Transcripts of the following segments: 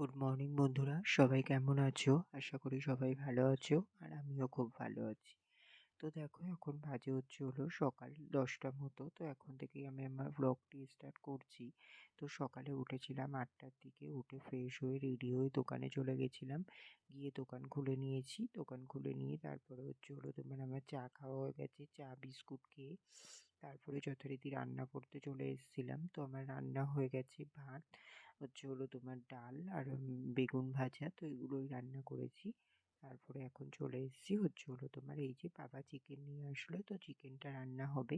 Good morning বন্ধুরা। সবাই কেমন আছো? আশা করি সবাই ভালো আছো, আর আমিও খুব ভালো আছি। তো দেখো, এখন বাজে হচ্ছে হলো সকাল দশটার মতো। তো এখন থেকেই আমি আমার ব্লগটি স্টার্ট করছি। তো সকালে উঠেছিলাম আটটার দিকে, উঠে ফ্রেশ হয়ে রেডি হয়ে দোকানে চলে গেছিলাম। গিয়ে দোকান খুলে নিয়েছি। দোকান খুলে নিয়ে তারপরে হচ্ছে হলো তোমার আমার চা খাওয়া হয়ে গেছে, চা, বিস্কুট খেয়ে তারপরে যথারীতি রান্না করতে চলে এসেছিলাম। তো আমার রান্না হয়ে গেছে ভাত হচ্ছে হলো তোমার ডাল আর বেগুন ভাজা, তো এগুলোই রান্না করেছি। তারপরে এখন চলে এসেছি হচ্ছে হলো তোমার এই যে বাবা চিকেন নিয়ে আসলো, তো চিকেনটা রান্না হবে।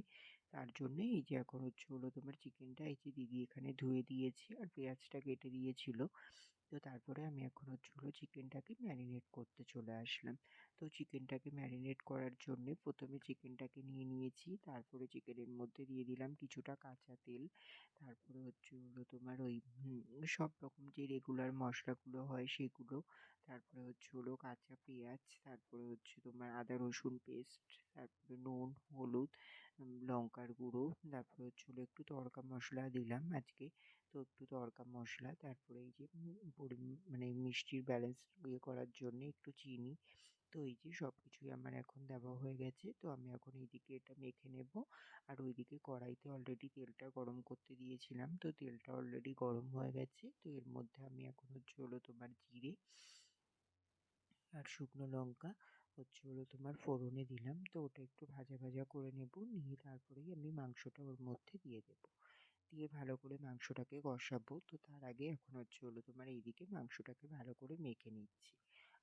তার জন্যে এই যে এখন হচ্ছে হলো তোমার চিকেনটা এই যে দিদি এখানে ধুয়ে দিয়েছে আর পেঁয়াজটা কেটে দিয়েছিল। তো তারপরে আমি এখন হচ্ছে হলো চিকেনটাকে ম্যারিনেট করতে চলে আসলাম। তো চিকেনটাকে ম্যারিনেট করার জন্য প্রথমে চিকেনটাকে নিয়ে নিয়েছি। তারপরে চিকেনের মধ্যে দিয়ে দিলাম কিছুটা কাঁচা তেল। তারপরে হচ্ছে হলো তোমার ওই সব রকম যে রেগুলার মশলাগুলো হয় সেগুলো। তারপরে হচ্ছে হলো কাঁচা পেঁয়াজ, তারপরে হচ্ছে তোমার আদা রসুন পেস্ট তারপরে নুন, হলুদ লঙ্কার গুঁড়ো, তারপরে হচ্ছে হলো একটু তড়কা মশলা দিলাম আজকে। তো একটু তড়কা মশলা, তারপরে এই যে মানে মিষ্টির ব্যালেন্স ইয়ে করার জন্যে একটু চিনি। তো এই যে সব কিছুই আমার এখন দেওয়া হয়ে গেছে। তো আমি এখন এইদিকে এটা মেখে নেব। আর ওইদিকে কড়াইতে অলরেডি তেলটা গরম করতে দিয়েছিলাম। তো তেলটা অলরেডি গরম হয়ে গেছে। তো এর মধ্যে আমি এখন হচ্ছে হলো তোমার জিরে আর শুকনো লঙ্কা হচ্ছে হলো তোমার ফোড়নে দিলাম। তো ওটা একটু ভাজা ভাজা করে নেব। নিয়ে তারপরেই আমি মাংসটা ওর মধ্যে দিয়ে দেবো। দিয়ে ভালো করে মাংসটাকে কষাবো। তো তার আগে এখন হচ্ছে হলো তোমার এইদিকে মাংসটাকে ভালো করে মেখে নিচ্ছি।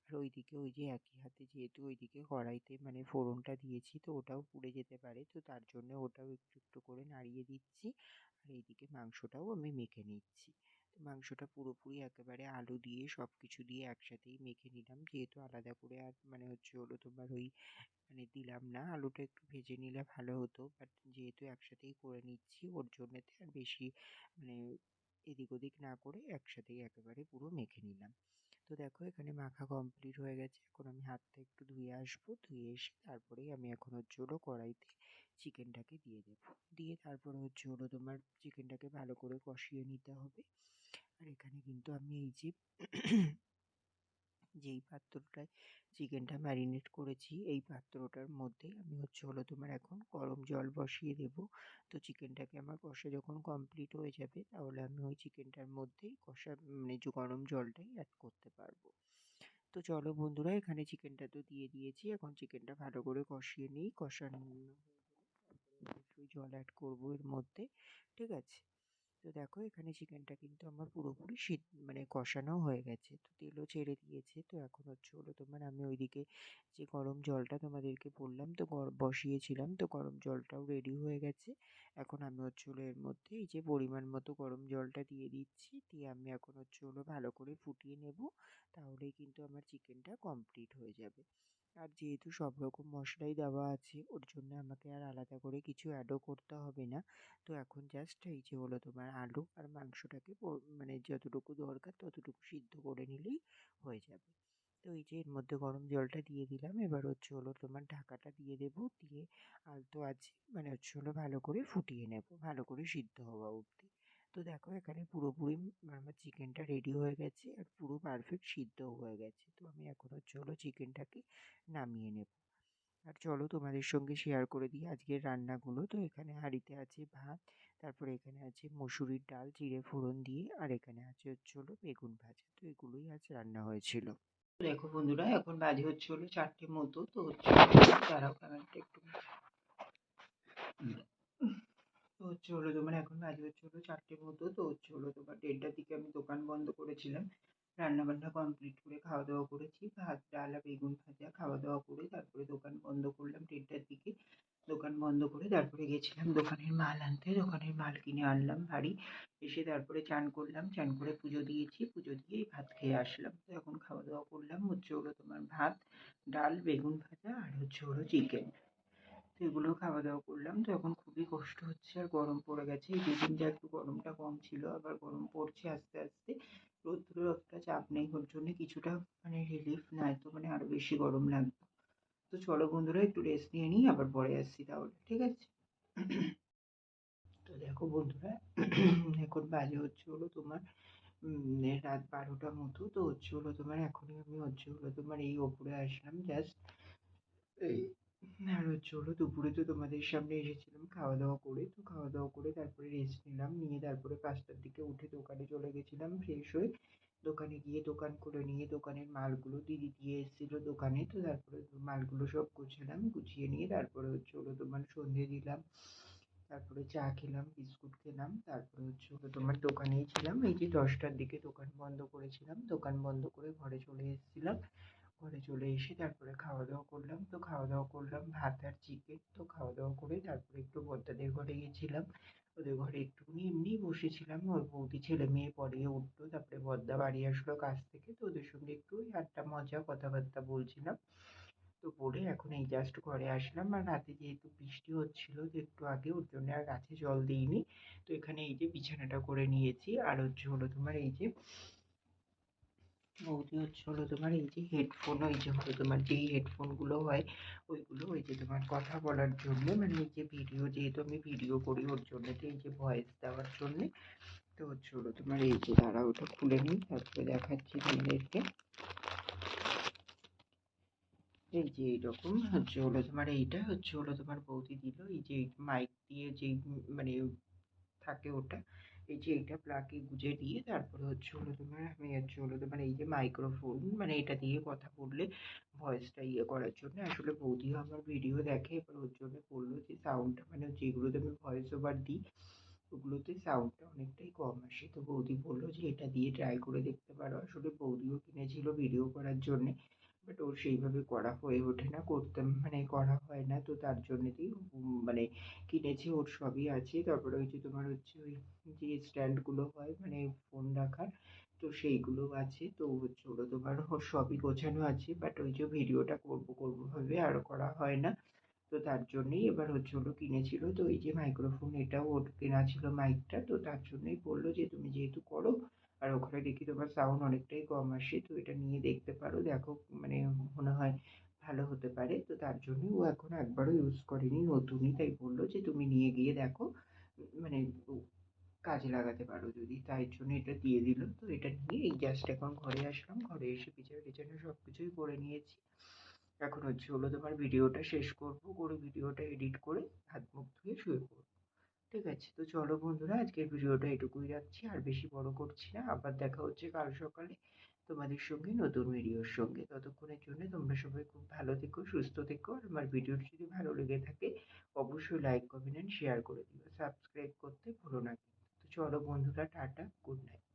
আর ওইদিকে ওই যে একই হাতে যেহেতু ওইদিকে কড়াইতে মানে ফোড়নটা দিয়েছি, তো ওটাও পুড়ে যেতে পারে। তো তার জন্য ওটাও একটু একটু করে নাড়িয়ে দিচ্ছি। আর এইদিকে মাংসটাও আমি মেখে নিচ্ছি। মাংসটা পুরোপুরি একেবারে আলু দিয়ে সব কিছু দিয়ে একসাথেই মেখে নিলাম। যেহেতু আলাদা করে আর মানে হচ্ছে হলো তোমার ওই মানে দিলাম না, আলুটা একটু ভেজে নিলে ভালো হতো। বাট যেহেতু একসাথেই করে নিচ্ছি, ওর জন্যেতে আর বেশি মানে এদিক ওদিক না করে একসাথেই একেবারে পুরো মেখে নিলাম। তো দেখো এখানে মাখা কমপ্লিট হয়ে গেছে। এখন আমি হাতটা একটু ধুয়ে আসব। ধুয়ে এসে তারপরেই আমি এখন হচ্ছে হলো কড়াইতে চিকেনটাকে দিয়ে দেবো। দিয়ে তারপরে হচ্ছে হলো তোমার চিকেনটাকে ভালো করে কষিয়ে নিতে হবে। আর এখানে কিন্তু আমি এই যে যেই পাত্রটায় চিকেনটা ম্যারিনেট করেছি, এই পাত্রটার মধ্যেই আমি হচ্ছে হলো তোমার এখন গরম জল বসিয়ে দেব। তো চিকেনটাকে আমার কষা যখন কমপ্লিট হয়ে যাবে, তাহলে আমি ওই চিকেনটার মধ্যেই কষা মানে যে গরম জলটাই অ্যাড করতে পারব। তো চলো বন্ধুরা, এখানে চিকেনটা তো দিয়ে দিয়েছি। এখন চিকেনটা ভালো করে কষিয়ে নিই। কষানো অবশ্যই জল অ্যাড করব এর মধ্যে। ঠিক আছে? তো দেখো, এখানে চিকেনটা কিন্তু আমার পুরোপুরি সিদ্ধ মানে কষানো হয়ে গেছে। তো তেলও ছেড়ে দিয়েছে, তো এখন হচ্ছে হলো তোমার আমি ওইদিকে যে গরম জলটা তোমাদেরকে বললাম, তো বসিয়েছিলাম, তো গরম জলটাও রেডি হয়ে গেছে। এখন আমি হচ্ছে হলো এর মধ্যে এই যে পরিমাণ মতো গরম জলটা দিয়ে দিচ্ছি, দিয়ে আমি এখন হচ্ছে হলো ভালো করে ফুটিয়ে নেব, তাহলেই কিন্তু আমার চিকেনটা কমপ্লিট হয়ে যাবে। আর যেহেতু সব রকম মশলাই দেওয়া আছে, ওর জন্য আমাকে আর আলাদা করে কিছু অ্যাডও করতে হবে না। তো এখন জাস্ট এই যে হলো তোমার আলু আর মাংসটাকে মানে যতটুকু দরকার ততটুকু সিদ্ধ করে নিলেই হয়ে যাবে। তো এই যে এর মধ্যে গরম জলটা দিয়ে দিলাম। এবার হচ্ছে হলো তোমার ঢাকাটা দিয়ে দেবো। দিয়ে আলতো আছে মানে হচ্ছে হলো ভালো করে ফুটিয়ে নেব। ভালো করে সিদ্ধ হওয়া অবধি। তো দেখো এখানে পুরোপুরি আমার চিকেনটা রেডি হয়ে গেছে আর পুরো পারফেক্ট সিদ্ধ হয়ে গেছে। তো আমি এখন হচ্ছে চিকেনটাকে নামিয়ে নেব। আর চলো তোমাদের সঙ্গে শেয়ার করে দিই আজকের রান্নাগুলো। তো এখানে হাঁড়িতে আছে ভাত, তারপরে এখানে আছে মসুরির ডাল, জিরে ফোড়ন দিয়ে, আর এখানে আছে হচ্ছে হলো বেগুন ভাজা। তো এগুলোই আজ রান্না হয়েছিল। দেখো বন্ধুরা, এখন বাজে হচ্ছে হলো চারটে মতো। তো হচ্ছে দাঁড়াও ক্যামেরাটা একটু তো হচ্ছে হলো তোমার এখন বাজে হচ্ছে হলো চারটে মতো, তো হচ্ছে হলো তোমার দেড়টার দিকে আমি দোকান বন্ধ করেছিলাম। রান্নাবান্না কমপ্লিট করে খাওয়া দাওয়া করেছি, ভাত, ডাল আর বেগুন ভাজা খাওয়া দাওয়া করে তারপরে দোকান বন্ধ করলাম দেড়টার দিকে। দোকান বন্ধ করে তারপরে গেছিলাম দোকানের মাল আনতে, দোকানের মাল কিনে আনলাম বাড়ি। এসে তারপরে চান করলাম, চান করে পুজো দিয়েছি, পুজো দিয়ে ভাত খেয়ে আসলাম। তো এখন খাওয়া দাওয়া করলাম হচ্ছে হলো তোমার ভাত, ডাল, বেগুন ভাজা আর হচ্ছে হলো চিকেন তো এগুলো খাওয়া দাওয়া করলাম। তো এখন খুবই কষ্ট হচ্ছে, আর গরম পড়ে গেছে। এই দুদিন যা একটু গরমটা কম ছিল, আবার গরম পড়ছে আস্তে আস্তে। রোদ্দুরের অতটা চাপ নেই, ওর জন্য কিছুটা মানে রিলিফ নাই তো মানে আরও বেশি গরম লাগতো তো চলো বন্ধুরা, একটু রেস্ট নিয়ে নিই, আবার পরে আসছি তাহলে, ঠিক আছে? তো দেখো বন্ধুরা, এখন বাজে হচ্ছে হলো তোমার রাত বারোটা মতো। তো হচ্ছে হলো তোমার, এখনই আমি হচ্ছে হলো তোমার এই ওপরে আসলাম জাস্ট এই হচ্ছে হলো দুপুরে তো তোমাদের সামনে এসেছিলাম খাওয়া দাওয়া করে। তো খাওয়া দাওয়া করে তারপরে রেস্ট নিলাম। নিয়ে তারপরে পাঁচটার দিকে উঠে দোকানে চলে গেছিলাম ফ্রেশ হয়ে। দোকানে গিয়ে দোকান খুলে নিয়ে দোকানের মালগুলো দিদি দিয়ে এসেছিল দোকানে। তো তারপরে মালগুলো সব গুছালাম, গুছিয়ে নিয়ে তারপরে হচ্ছে হলো তোমার সন্ধে দিলাম। তারপরে চা খেলাম, বিস্কুট খেলাম। তারপরে হচ্ছে হলো তোমার দোকানেই ছিলাম। এই যে দশটার দিকে দোকান বন্ধ করেছিলাম। দোকান বন্ধ করে ঘরে চলে এসেছিলাম। ঘরে চলে এসে তারপরে খাওয়া দাওয়া করলাম। তো খাওয়া দাওয়া করলাম, ভাত আর চিকেন তো খাওয়া দাওয়া করে তারপরে একটু বড়দাদের ঘরে গেছিলাম। ওদের ঘরে একটুখানি এমনি বসেছিলাম। ওর বৌদি ছেলে মেয়ে পড়িয়ে উঠল। তারপরে বড়দা বাড়ি আসলো কাজ থেকে। তো ওদের সঙ্গে একটু আড্ডা, মজা, কথাবার্তা বলছিলাম। তো বলে এখন এই জাস্ট ঘরে আসলাম। আর রাতে যেহেতু বৃষ্টি হচ্ছিল, তো একটু আগে ওর জন্য আর গাছে জল দিইনি। তো এখানে এই যে বিছানাটা করে নিয়েছি। আর হচ্ছে হলো তোমার এই যে বৌদি হচ্ছে হলো তোমার এই যে হেডফোন ওই যে হলো তোমার যেই হেডফোনগুলো হয়, ওইগুলো ওই যে তোমার কথা বলার জন্য মানে এই যে ভিডিও যেহেতু আমি ভিডিও করি ওর জন্য তো এই যে ভয়েস দেওয়ার জন্যে, তো হচ্ছে হলো তোমার এই যে দাঁড়া ওটা খুলে নিই, তারপরে দেখাচ্ছি তোমাদেরকে। এই যে এইরকম হচ্ছে হলো তোমার এইটা হচ্ছে হলো তোমার বৌদি দিল, এই যে মাইক দিয়ে যেই মানে থাকে ওটা এই যে এইটা প্লাগে গুঁজে দিয়ে তারপরে হচ্ছে হলো তোমার আমি হচ্ছে হলো তোমার এই যে মাইক্রোফোন মানে এটা দিয়ে কথা বললে ভয়েসটা ইয়ে করার জন্য। আসলে বৌদিও আমার ভিডিও দেখে, এবার ওর জন্য বলল যে সাউন্ডটা মানে যেগুলোতে আমি ভয়েস ওভার দিই, ওগুলোতে সাউন্ডটা অনেকটাই কম আসে। তো বৌদি বলল যে এটা দিয়ে ট্রাই করে দেখতে পারো। আসলে বৌদিও কিনেছিল ভিডিও করার জন্যে। বাট ওর সেইভাবে করা হয়ে ওঠে না, করতে মানে করা হয় না, তো তার জন্যেতেই মানে কিনেছি, ওর সবই আছে। তারপরে ওই যে তোমার হচ্ছে ওই যে স্ট্যান্ডগুলো হয় মানে ফোন রাখার, তো সেইগুলো আছে। তো হচ্ছে ওগুলো তোমার ওর সবই গোছানো আছে বাট ওই যে ভিডিওটা করব করব ভাবে আর করা হয় না। তো তার জন্যেই এবার হচ্ছে হলো কিনেছিল। তো এই যে মাইক্রোফোন এটাও ওর কেনা ছিল মাইকটা তো তার জন্যই বলল যে, তুমি যেহেতু করো আর ওখানে দেখি তোমার সাউন্ড অনেকটাই কম আসে, তো এটা নিয়ে দেখতে পারো, দেখো মানে মনে হয় ভালো হতে পারে, তো তার জন্য ও এখনও একবারও ইউজ করেনি নতুনই, তাই বলল যে তুমি নিয়ে গিয়ে দেখো মানে কাজে লাগাতে পারো যদি, তাই জন্য এটা দিয়ে দিল, তো এটা নিয়ে এই জাস্ট এখন ঘরে আসলাম, ঘরে এসে পিছনে পিছনে সব কিছুই করে নিয়েছি। এখন হচ্ছে হলো তোমার ভিডিওটা শেষ করব, করে ভিডিওটা এডিট করে হাত মুখ ধুয়ে শুয়ে পড়ব। ঠিক আছে। তো চলো বন্ধুরা, আজকের ভিডিওটা এটুকুই রাখছি। আর বেশি বড় করছি না, আবার দেখা হচ্ছে কাল সকালে তোমাদের সঙ্গে নতুন ভিডিওর সঙ্গে। ততক্ষণের জন্য তোমরা সবাই খুব ভালো থেকো, সুস্থ থেকো। আর আমার ভিডিওটি যদি ভালো লেগে থাকে, অবশ্যই লাইক কমেন্ট শেয়ার করে দিও। সাবস্ক্রাইব করতে ভুলো না তো চলো বন্ধুরা, টাটা গুড নাইট